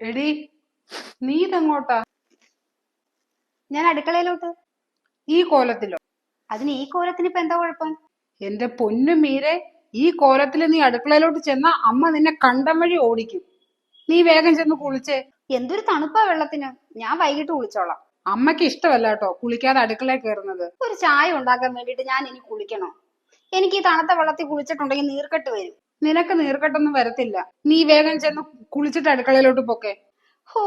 എടി നീ ഇതെങ്ങോട്ടാ? ഞാൻ അടുക്കളയിലോട്ട്. ഈ കോലത്തിലോ? അതിന് ഈ കോലത്തിന് ഇപ്പൊ എന്താ കുഴപ്പം? എന്റെ പൊന്നു മീരെ ഈ കോലത്തിൽ നീ അടുക്കളയിലോട്ട് ചെന്ന അമ്മ നിന്നെ കണ്ടം വഴി ഓടിക്കും. നീ വേഗം ചെന്ന് കുളിച്ചേ. എന്തൊരു തണുപ്പാ വെള്ളത്തിന്. ഞാൻ വൈകിട്ട് കുളിച്ചോളാം. അമ്മയ്ക്ക് ഇഷ്ടമല്ല കേട്ടോ കുളിക്കാതെ അടുക്കളയിൽ കയറുന്നത്. ഒരു ചായ ഉണ്ടാക്കാൻ വേണ്ടിട്ട് ഞാൻ ഇനി കുളിക്കണോ? എനിക്ക് ഈ തണുത്ത വെള്ളത്തിൽ കുളിച്ചിട്ടുണ്ടെങ്കിൽ നീർക്കെട്ട് വരും. നിനക്ക് നീർക്കെട്ടൊന്നും വരത്തില്ല. നീ വേഗം ചെന്ന് കുളിച്ചിട്ട് അടുക്കളയിലോട്ട് പോക്കേ. ഹോ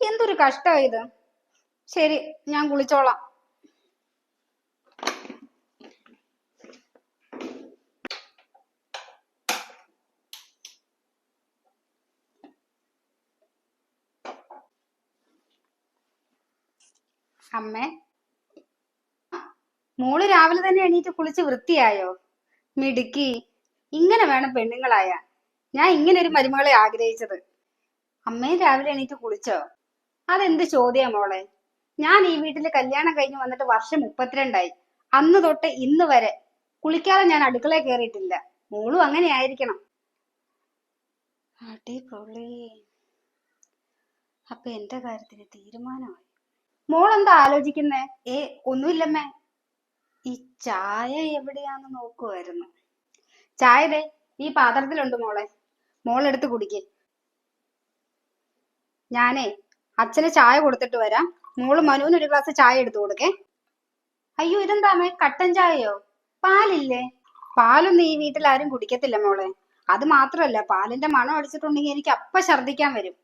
എന്തൊരു കഷ്ടമാ ഇത്. ശരി ഞാൻ കുളിച്ചോളാം. അമ്മേ. മോൾ രാവിലെ തന്നെ എണീറ്റ് കുളിച്ച് വൃത്തിയായോ? മിടുക്കി. ഇങ്ങനെ വേണം പെണ്ണുങ്ങളായ. ഞാൻ ഇങ്ങനെ ഒരു മരുമകളെ ആഗ്രഹിച്ചത്. അമ്മയും രാവിലെ എണീറ്റ് കുളിച്ചോ? അതെന്ത് ചോദ്യാ മോളെ? ഞാൻ ഈ വീട്ടിൽ കല്യാണം കഴിഞ്ഞ് വന്നിട്ട് വർഷം മുപ്പത്തിരണ്ടായി. അന്ന് തൊട്ട് ഇന്ന് വരെ കുളിക്കാതെ ഞാൻ അടുക്കളയിൽ കയറിയിട്ടില്ല മോളും അങ്ങനെ ആയിരിക്കണം. അപ്പൊ എന്റെ കാര്യത്തിന് തീരുമാനമായി. മോൾ എന്താ ആലോചിക്കുന്നേ? ഏ ഒന്നുമില്ലമ്മേ. ഈ ചായ എവിടെയാന്ന് നോക്കുമായിരുന്നു ചായ ദേ ഈ പാത്രത്തിലുണ്ട് മോളെ. മോളെടുത്ത് കുടിക്ക്. ഞാനേ അച്ഛന് ചായ കൊടുത്തിട്ട് വരാം. മോൾ മനുവിന് ഒരു ഗ്ലാസ് ചായ എടുത്തു കൊടുക്കേ. അയ്യോ ഇതെന്താമേ കട്ടൻ ചായയോ? പാലില്ലേ? പാലൊന്നും ഈ വീട്ടിൽ ആരും കുടിക്കത്തില്ല മോളെ. അത് മാത്രമല്ല പാലിന്റെ മണം അടിച്ചിട്ടുണ്ടെങ്കിൽ എനിക്ക് അപ്പ ഛർദ്ദിക്കാൻ വരും.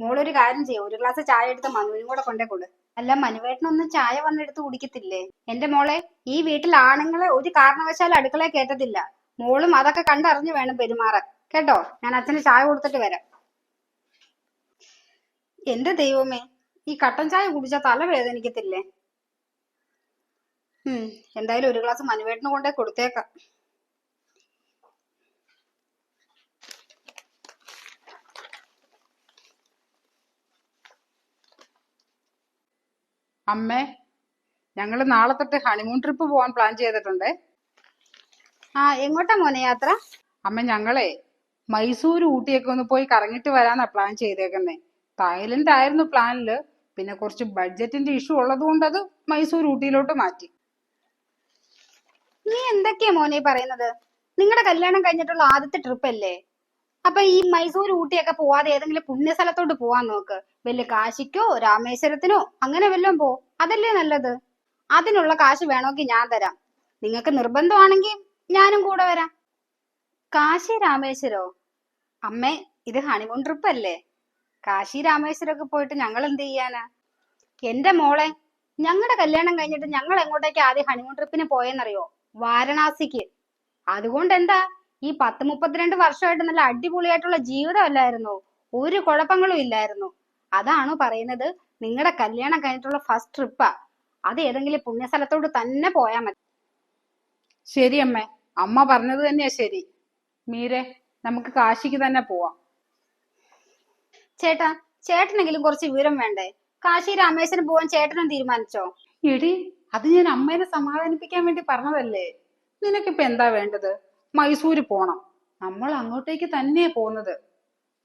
മോളൊരു കാര്യം ചെയ്യും ഒരു ഗ്ലാസ് ചായ എടുത്ത് മനുവിനും കൂടെ കൊണ്ടേ കൊടു. അല്ല മനുവേട്ടനൊന്നും ചായ വന്നെടുത്ത് കുടിക്കത്തില്ലേ? എന്റെ മോളെ ഈ വീട്ടിൽ ആണുങ്ങളെ ഒരു കാരണവശാലും അടുക്കളയിൽ കേട്ടത്തില്ല മോളും അതൊക്കെ കണ്ടറിഞ്ഞു വേണം പെരുമാറാൻ. കേട്ടോ? ഞാൻ അച്ഛന് ചായ കൊടുത്തിട്ട് വരാം. എന്റെ ദൈവമേ ഈ കട്ടൻ ചായ കുടിച്ച തല വേദനിക്കത്തില്ലേ ഉം എന്തായാലും ഒരു ഗ്ലാസ് മനുവേട്ടന് കൊണ്ടേ കൊടുത്തേക്കാം. അമ്മേ ഞങ്ങൾ നാളെ തൊട്ട് ഹണിമൂൺ ട്രിപ്പ് പോകാൻ പ്ലാൻ ചെയ്തിട്ടുണ്ട്. ആ എങ്ങോട്ടാ മോനെ യാത്ര? അമ്മ ഞങ്ങളെ മൈസൂർ ഊട്ടിയൊക്കെ ഒന്ന് പോയി കറങ്ങിട്ട് വരാന്നാ പ്ലാൻ ചെയ്തേക്കുന്നേ. തായ്ലൻഡ് ആയിരുന്നു പ്ലാനിൽ പിന്നെ കുറച്ച് ബഡ്ജറ്റിന്റെ ഇഷ്യൂ ഉള്ളത് കൊണ്ട് അത് മൈസൂർ ഊട്ടിയിലോട്ട് മാറ്റി. നീ എന്തൊക്കെയാ മോനെ പറയുന്നത്? നിങ്ങളുടെ കല്യാണം കഴിഞ്ഞിട്ടുള്ള ആദ്യത്തെ ട്രിപ്പ് അല്ലേ? അപ്പൊ ഈ മൈസൂർ ഊട്ടിയൊക്കെ പോവാതെ ഏതെങ്കിലും പുണ്യ സ്ഥലത്തോട്ട് പോവാൻ നോക്ക്. വല്ല കാശിക്കോ രാമേശ്വരത്തിനോ അങ്ങനെ വല്ലതും പോ. അതല്ലേ നല്ലത്? അതിനുള്ള കാശ് വേണമെങ്കിൽ ഞാൻ തരാം. നിങ്ങൾക്ക് നിർബന്ധമാണെങ്കിൽ ഞാനും കൂടെ വരാം. കാശി രാമേശ്വരോ? അമ്മേ ഇത് ഹണിമൂൺ ട്രിപ്പ് അല്ലേ? കാശി രാമേശ്വരമൊക്കെ പോയിട്ട് ഞങ്ങൾ എന്ത് ചെയ്യാനാ? എന്റെ മോളെ ഞങ്ങളുടെ കല്യാണം കഴിഞ്ഞിട്ട് ഞങ്ങൾ എങ്ങോട്ടേക്ക് ആദ്യം ഹണിമൂൺ ട്രിപ്പിന് പോയെന്നറിയോ? വാരണാസിക്ക്. അതുകൊണ്ട് എന്താ ഈ പത്ത് മുപ്പത്തിരണ്ട് വർഷമായിട്ട് നല്ല അടിപൊളിയായിട്ടുള്ള ജീവിതമല്ലായിരുന്നു? ഒരു കുഴപ്പങ്ങളും ഇല്ലായിരുന്നു. അതാണോ പറയുന്നത് നിങ്ങളുടെ കല്യാണം കഴിഞ്ഞിട്ടുള്ള ഫസ്റ്റ് ട്രിപ്പാ അത് ഏതെങ്കിലും പുണ്യസ്ഥലത്തോട് തന്നെ പോയാൽ മതി. ശരി അമ്മേ. അമ്മ പറഞ്ഞത് തന്നെയാ ശരി. മീരെ നമുക്ക് കാശിക്ക് തന്നെ പോവാം. ചേട്ടാ ചേട്ടനെങ്കിലും കുറച്ച് വിവരം വേണ്ടേ? കാശി രാമേശ്വരം പോവാൻ ചേട്ടനും തീരുമാനിച്ചോ? എടി അത് ഞാൻ അമ്മേനെ സമാധാനിപ്പിക്കാൻ വേണ്ടി പറഞ്ഞതല്ലേ? നിനക്കിപ്പോ എന്താ വേണ്ടത്? മൈസൂര് പോണം. നമ്മൾ അങ്ങോട്ടേക്ക് തന്നെ പോകുന്നത്.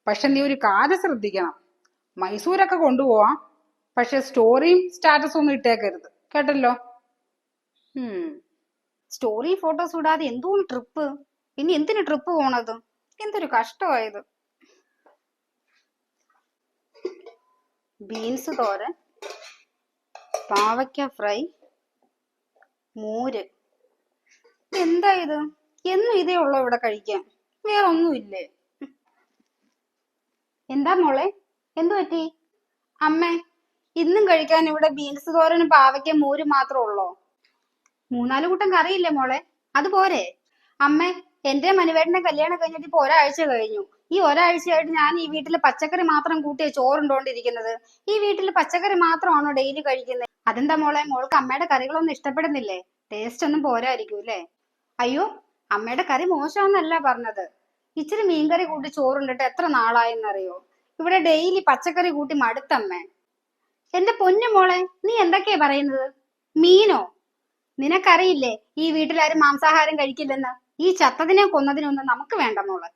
പക്ഷെ നീ ഒരു കാര്യം ശ്രദ്ധിക്കണം. മൈസൂരൊക്കെ കൊണ്ടുപോവാം. പക്ഷെ സ്റ്റോറിയും സ്റ്റാറ്റസും ഒന്നും ഇട്ടേക്കരുത്. കേട്ടല്ലോ? ഉം. സ്റ്റോറി ഫോട്ടോസ് ഇടാതെ എന്തോ ട്രിപ്പ് പിന്നെ എന്തിനു ട്രിപ്പ് പോണത്? എന്തൊരു കഷ്ടമായത് ബീൻസ് തോരൻ പാവയ്ക്ക ഫ്രൈ മോര്. എന്താ ഇത്? എന്നും ഇതേ ഉള്ളു ഇവിടെ കഴിക്കാൻ? വേറെ ഒന്നുമില്ലേ എന്താ മോളെ? എന്തു പറ്റി? അമ്മേ ഇന്നും കഴിക്കാൻ ഇവിടെ ബീൻസ് തോരനും പാവയ്ക്ക മോര് മാത്രമേ ഉള്ളോ? മൂന്നാൽ കൂട്ടം കറിയില്ലേ മോളെ? അത് പോരെ. അമ്മേ എന്റെ മനുവേട്ടന്റെ കല്യാണം കഴിഞ്ഞിട്ട് ഇപ്പൊ ഒരാഴ്ച കഴിഞ്ഞു. ഈ ഒരാഴ്ചയായിട്ട് ഞാൻ ഈ വീട്ടിൽ പച്ചക്കറി മാത്രം കൂട്ടിയ ചോറുണ്ടോണ്ടിരിക്കുന്നത്? ഈ വീട്ടിൽ പച്ചക്കറി മാത്രമാണോ ഡെയിലി കഴിക്കുന്നത്? അതെന്താ മോളെ? മോൾക്ക് അമ്മയുടെ കറികളൊന്നും ഇഷ്ടപ്പെടുന്നില്ലേ? ടേസ്റ്റ് ഒന്നും പോരായിരിക്കും അല്ലേ? അയ്യോ അമ്മയുടെ കറി മോശമെന്നല്ല പറഞ്ഞത്. ഇച്ചിരി മീൻകറി കൂട്ടി ചോറുണ്ടിട്ട് എത്ര നാളായെന്നറിയോ? ഇവിടെ ഡെയിലി പച്ചക്കറി കൂട്ടി മടുത്തമ്മേ. എന്റെ പൊന്നു മോളെ നീ എന്തൊക്കെയാ പറയുന്നത്? മീനോ? നിനക്കറിയില്ലേ ഈ വീട്ടിലാരും മാംസാഹാരം കഴിക്കില്ലെന്ന്? ഈ ചത്തതിനെ കൊന്നതിനൊന്നും നമുക്ക് വേണ്ടെന്നുള്ളത്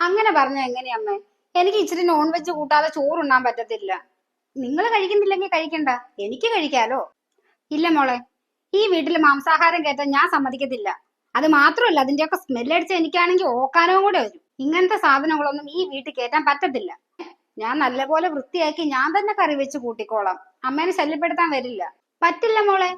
അങ്ങനെ പറഞ്ഞ എങ്ങനെയമ്മേ എനിക്ക് ഇച്ചിരി നോൺ വെജ് കൂട്ടാതെ ചോറുണ്ണാൻ പറ്റത്തില്ല. നിങ്ങൾ കഴിക്കുന്നില്ലെങ്കിൽ കഴിക്കണ്ട. എനിക്ക് കഴിക്കാലോ. ഇല്ല മോളെ ഈ വീട്ടിൽ മാംസാഹാരം കയറ്റാൻ ഞാൻ സമ്മതിക്കത്തില്ല. അത് മാത്രമല്ല അതിന്റെയൊക്കെ സ്മെല്ലടിച്ച് എനിക്കാണെങ്കിൽ ഓക്കാനവും കൂടെ വരും. ഇങ്ങനത്തെ സാധനങ്ങളൊന്നും ഈ വീട്ടിൽ കയറ്റാൻ പറ്റത്തില്ല. ഞാൻ നല്ലപോലെ വൃത്തിയാക്കി ഞാൻ തന്നെ കറി വെച്ച് കൂട്ടിക്കോളാം. അമ്മേനെ ശല്യപ്പെടുത്താൻ വരില്ല. പറ്റില്ല മോളെ.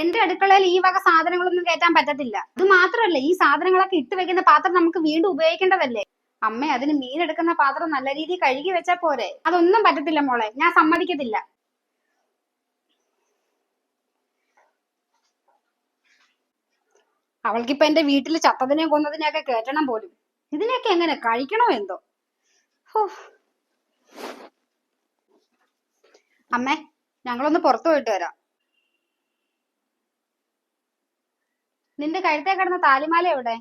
എന്റെ അടുക്കളയിൽ ഈ വക സാധനങ്ങളൊന്നും കയറ്റാൻ പറ്റത്തില്ല. അത് മാത്രമല്ല ഈ സാധനങ്ങളൊക്കെ ഇട്ട് വെക്കുന്ന പാത്രം നമുക്ക് വീണ്ടും ഉപയോഗിക്കേണ്ടതല്ലേ? അമ്മ അതിന് മീൻ എടുക്കുന്ന പാത്രം നല്ല രീതിയിൽ കഴുകി വെച്ചാ പോരെ? അതൊന്നും പറ്റത്തില്ല മോളെ ഞാൻ സമ്മതിക്കത്തില്ല. അവൾക്കിപ്പോ എന്റെ വീട്ടിൽ ചത്തതിനെയും കൊന്നതിനെയൊക്കെ കേറ്റണം പോലും. ഇതിനെയൊക്കെ എങ്ങനെ കഴിക്കണോ എന്തോ? അമ്മേ ഞങ്ങളൊന്ന് പുറത്തു പോയിട്ട് വരാം. നിന്റെ കഴുത്തേ കിടന്ന താലിമാല എവിടെ?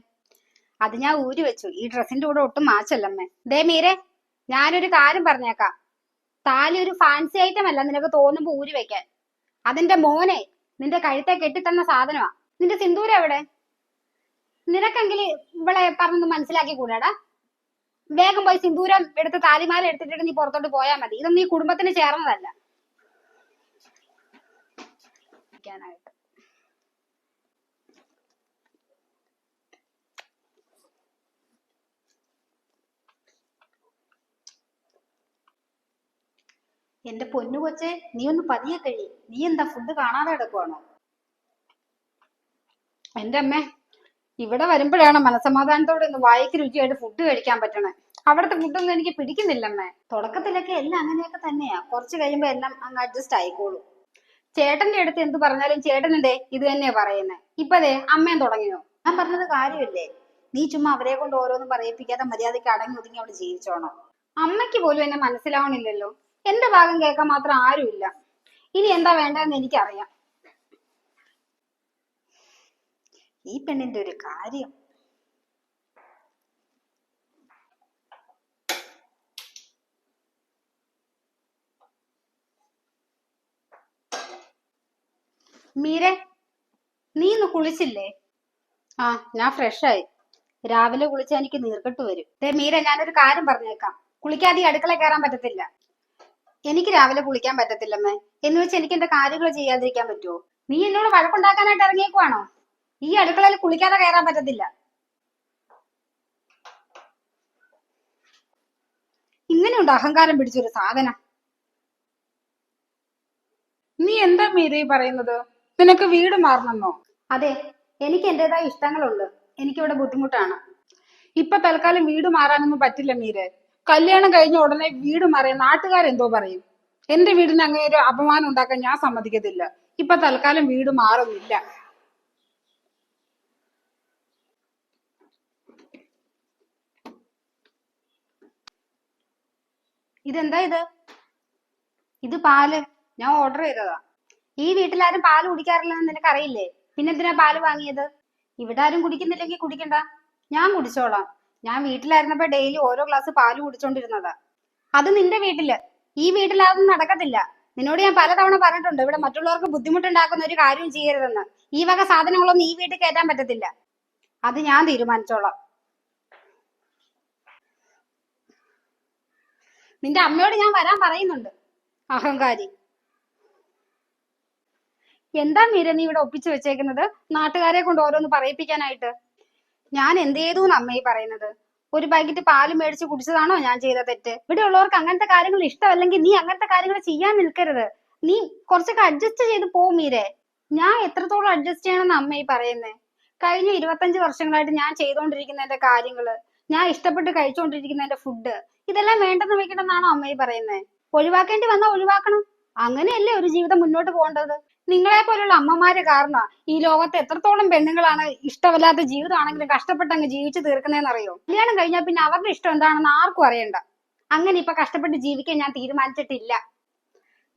അത് ഞാൻ ഊരി വെച്ചു. ഈ ഡ്രസ്സിന്റെ കൂടെ ഒട്ടും മാച്ചല്ലമ്മേ ദേ മീരെ ഞാനൊരു കാര്യം പറഞ്ഞേക്കാം. താലി ഒരു ഫാൻസി ഐറ്റം അല്ല നിനക്ക് തോന്നുമ്പോ ഊരി വെക്കാൻ. അതിന്റെ മോനെ നിന്റെ കഴുത്തെ കെട്ടിത്തന്ന സാധനമാ. നിന്റെ സിന്ദൂരം എവിടെ? നിനക്കെങ്കിൽ ഇവളെ പറഞ്ഞൊന്ന് മനസ്സിലാക്കി കൂടാടാ. വേഗം പോയി സിന്ദൂരം എടുത്ത് താലിമാല എടുത്തിട്ട് നീ പുറത്തോട്ട് പോയാൽ മതി. ഇതൊന്നും ഈ കുടുംബത്തിന് ചേർന്നതല്ല. എന്റെ പൊന്നു കൊച്ചെ നീ ഒന്ന് പതിയെ കഴി നീ എന്താ ഫുഡ് കാണാതെ കിടക്കുവാണോ? എന്റെ അമ്മേ ഇവിടെ വരുമ്പോഴാണ് മനസമാധാനത്തോടെ ഒന്ന് വായിക്ക് രുചിയായിട്ട് ഫുഡ് കഴിക്കാൻ പറ്റണേ. അവിടുത്തെ ഫുഡൊന്നും എനിക്ക് പിടിക്കുന്നില്ലമ്മേ തുടക്കത്തിലൊക്കെ എല്ലാം അങ്ങനെയൊക്കെ തന്നെയാ. കുറച്ച് കഴിയുമ്പോ എല്ലാം അങ്ങ് അഡ്ജസ്റ്റ് ആയിക്കോളും. ചേട്ടന്റെ അടുത്ത് എന്ത് പറഞ്ഞാലും എന്തേ ഇത് തന്നെയാ പറയുന്നത് ഇപ്പതേ അമ്മയും തുടങ്ങിയോ? ഞാൻ പറഞ്ഞത് കാര്യമില്ലേ? നീ ചുമ്മാ അവരെ കൊണ്ട് ഓരോന്നും പറയിപ്പിക്കാതെ മര്യാദയ്ക്ക് അടങ്ങി ഒതുങ്ങി അവിടെ ജീവിച്ചോണം. അമ്മയ്ക്ക് പോലും എന്നെ മനസ്സിലാവണില്ലല്ലോ. എന്റെ ഭാഗം കേൾക്കാൻ മാത്രം ആരുമില്ല. ഇനി എന്താ വേണ്ടതെന്ന് എനിക്കറിയാം. ഈ പെണ്ണിന്റെ ഒരു കാര്യം. മീരെ നീ ഇന്ന് കുളിച്ചില്ലേ? ആ ഞാൻ ഫ്രഷായി രാവിലെ കുളിച്ചാൽ എനിക്ക് നീർക്കെട്ട് വരും. മീര ഞാനൊരു കാര്യം പറഞ്ഞേക്കാം. കുളിക്കാതെ അടുക്കള കയറാൻ പറ്റത്തില്ല. എനിക്ക് രാവിലെ കുളിക്കാൻ പറ്റത്തില്ലമ്മേ എന്ന് വെച്ച് എനിക്ക് എന്റെ കാര്യങ്ങൾ ചെയ്യാതിരിക്കാൻ പറ്റുമോ നീ എന്നോട് വഴക്കുണ്ടാക്കാനായിട്ട് ഇറങ്ങിയേക്കുവാണോ? ഈ അടുക്കളയിൽ കുളിക്കാതെ കയറാൻ പറ്റത്തില്ല. ഇങ്ങനെയുണ്ട് അഹങ്കാരം പിടിച്ചൊരു സാധനം? നീ എന്താ മീതി ഈ പറയുന്നത്? നിനക്ക് വീട് മാറണമെന്നോ? അതെ എനിക്ക് എന്റേതായ ഇഷ്ടങ്ങളുണ്ട്. എനിക്കിവിടെ ബുദ്ധിമുട്ടാണ്. ഇപ്പൊ തൽക്കാലം വീട് മാറാനൊന്നും പറ്റില്ല മീരെ. കല്യാണം കഴിഞ്ഞ ഉടനെ വീട് മാറിയ നാട്ടുകാരെന്തോ പറയും. എന്റെ വീടിന് അങ്ങനെ ഒരു അപമാനം ഉണ്ടാക്കാൻ ഞാൻ സമ്മതിക്കത്തില്ല. ഇപ്പൊ തൽക്കാലം വീട് മാറുന്നില്ല. ഇതെന്താ ഇത്? ഇത് പാൽ. ഞാൻ ഓർഡർ ചെയ്തതാ. ഈ വീട്ടിലാരും പാൽ കുടിക്കാറില്ലെന്ന് നിനക്കറിയില്ലേ? പിന്നെന്തിനാ പാൽ വാങ്ങിയത്? ഇവിടെ ആരും കുടിക്കുന്നില്ലെങ്കിൽ കുടിക്കണ്ട. ഞാൻ കുടിച്ചോളാം. ഞാൻ വീട്ടിലായിരുന്നപ്പോ ഡെയിലി ഓരോ ഗ്ലാസ് പാൽ കുടിച്ചോണ്ടിരുന്നതാ. അത് നിന്റെ വീട്ടിൽ. ഈ വീട്ടിൽ അതൊന്നും നടക്കത്തില്ല. നിന്നോട് ഞാൻ പലതവണ പറഞ്ഞിട്ടുണ്ട് ഇവിടെ മറ്റുള്ളവർക്ക് ബുദ്ധിമുട്ടുണ്ടാക്കുന്ന ഒരു കാര്യവും ചെയ്യരുതെന്ന്. ഈ വക സാധനങ്ങളൊന്നും ഈ വീട്ടിൽ കയറ്റാൻ പറ്റത്തില്ല. അത് ഞാൻ തീരുമാനിച്ചോളാം. നിന്റെ അമ്മയോട് ഞാൻ വരാൻ പറയുന്നുണ്ട് അഹങ്കാരി. എന്താ മീര നീ ഇവിടെ ഒപ്പിച്ചു വെച്ചേക്കുന്നത്? നാട്ടുകാരെ കൊണ്ട് ഓരോന്ന് പറയിപ്പിക്കാനായിട്ട്. ഞാൻ എന്ത് ചെയ്തു അമ്മയെ പറയുന്നത്? ഒരു പാക്കറ്റ് പാൽ മേടിച്ച് കുടിച്ചതാണോ ഞാൻ ചെയ്ത തെറ്റ്? ഇവിടെ ഉള്ളവർക്ക് അങ്ങനത്തെ കാര്യങ്ങൾ ഇഷ്ടമല്ലെങ്കിൽ നീ അങ്ങനത്തെ കാര്യങ്ങൾ ചെയ്യാൻ നിൽക്കരുത്. നീ കുറച്ചൊക്കെ അഡ്ജസ്റ്റ് ചെയ്ത് പോവും മീരെ. ഞാൻ എത്രത്തോളം അഡ്ജസ്റ്റ് ചെയ്യണമെന്ന് അമ്മയെ പറയുന്നേ? കഴിഞ്ഞ ഇരുപത്തഞ്ച് വർഷങ്ങളായിട്ട് ഞാൻ ചെയ്തുകൊണ്ടിരിക്കുന്ന എന്റെ കാര്യങ്ങൾ ഞാൻ ഇഷ്ടപ്പെട്ട് കഴിച്ചുകൊണ്ടിരിക്കുന്ന എന്റെ ഫുഡ് ഇതെല്ലാം വേണ്ടെന്ന് വെക്കണമെന്നാണോ അമ്മയെ പറയുന്നത് ഒഴിവാക്കേണ്ടി വന്നാൽ ഒഴിവാക്കണം. അങ്ങനെയല്ലേ ഒരു ജീവിതം മുന്നോട്ട് പോകേണ്ടത്? നിങ്ങളെ പോലുള്ള അമ്മമാര് കാരണം ഈ ലോകത്ത് എത്രത്തോളം പെണ്ണുങ്ങളാണ് ഇഷ്ടമല്ലാത്ത ജീവിതമാണെങ്കിലും കഷ്ടപ്പെട്ട് അങ്ങ് ജീവിച്ചു തീർക്കുന്നതെന്ന് അറിയോ കല്യാണം കഴിഞ്ഞാൽ പിന്നെ അവരുടെ ഇഷ്ടം എന്താണെന്ന് ആർക്കും അറിയണ്ട. അങ്ങനെ ഇപ്പൊ കഷ്ടപ്പെട്ട് ജീവിക്കാൻ ഞാൻ തീരുമാനിച്ചിട്ടില്ല.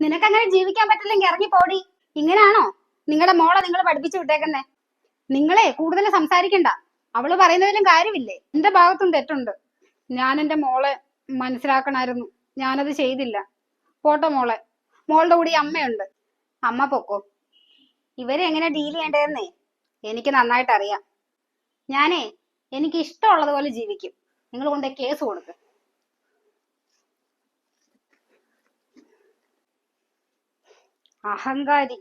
നിനക്ക് അങ്ങനെ ജീവിക്കാൻ പറ്റില്ലെങ്കിൽ ഇറങ്ങി പോടി ഇങ്ങനെയാണോ നിങ്ങളുടെ മോളെ നിങ്ങൾ പഠിപ്പിച്ചു വിട്ടേക്കുന്നേ. നിങ്ങളെ കൂടുതൽ സംസാരിക്കണ്ട. അവൾ പറയുന്നതിലും കാര്യമില്ലേ? എന്റെ ഭാഗത്തും തെറ്റുണ്ട്. ഞാൻ എന്റെ മോളെ മനസ്സിലാക്കണമായിരുന്നു ഞാനത് ചെയ്തില്ല. പോട്ടെ മോളെ. മോളുടെ കൂടി അമ്മയുണ്ട്. അമ്മ പൊക്കോ? ഇവരെ എങ്ങനെ ഡീൽ ചെയ്യേണ്ടതെന്നേ? എനിക്ക് നന്നായിട്ട് അറിയാം ഞാനേ എനിക്ക് ഇഷ്ടമുള്ളത് പോലെ ജീവിക്കും. നിങ്ങൾ കൊണ്ട് കേസ് കൊടുക്ക്. അഹങ്കാരി.